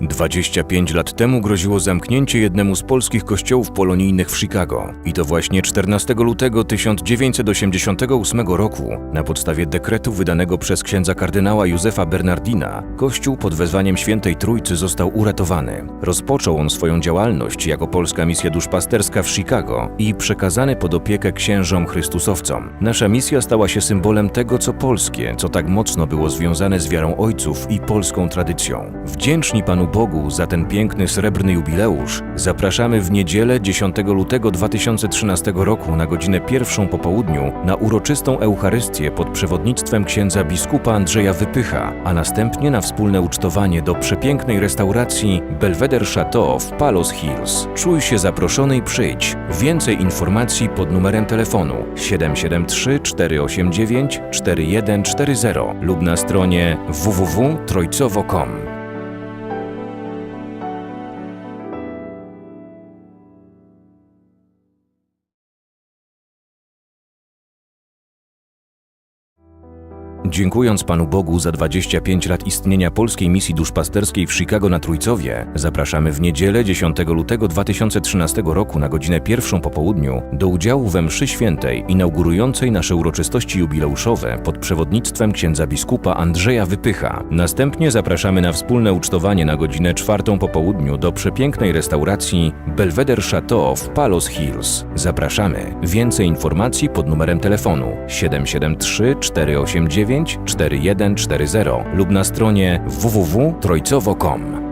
25 lat temu groziło zamknięcie jednemu z polskich kościołów polonijnych w Chicago. I to właśnie 14 lutego 1988 roku, na podstawie dekretu wydanego przez księdza kardynała Józefa Bernardina, kościół pod wezwaniem Świętej Trójcy został uratowany. Rozpoczął on swoją działalność jako polska misja duszpasterska w Chicago i przekazany pod opiekę księżom Chrystusowcom. Nasza misja stała się symbolem tego, co polskie, co tak mocno było związane z wiarą ojców i polską tradycją. Wdzięczni Panu Bogu za ten piękny srebrny jubileusz, zapraszamy w niedzielę 10 lutego 2013 roku na godzinę pierwszą po południu na uroczystą Eucharystię pod przewodnictwem księdza biskupa Andrzeja Wypycha, a następnie na wspólne ucztowanie do przepięknej restauracji Belvedere Chateau w Palos Hills. Czuj się zaproszony i przyjdź. Więcej informacji pod numerem telefonu 773 489 4140 lub na stronie www.trojcowo.com. Dziękując Panu Bogu za 25 lat istnienia polskiej misji duszpasterskiej w Chicago na Trójcowie, zapraszamy w niedzielę 10 lutego 2013 roku na godzinę pierwszą po południu do udziału we mszy świętej inaugurującej nasze uroczystości jubileuszowe pod przewodnictwem księdza biskupa Andrzeja Wypycha. Następnie zapraszamy na wspólne ucztowanie na godzinę czwartą po południu do przepięknej restauracji Belvedere Chateau w Palos Hills. Zapraszamy. Więcej informacji pod numerem telefonu 773 489 4140 lub na stronie www.trojcowo.com.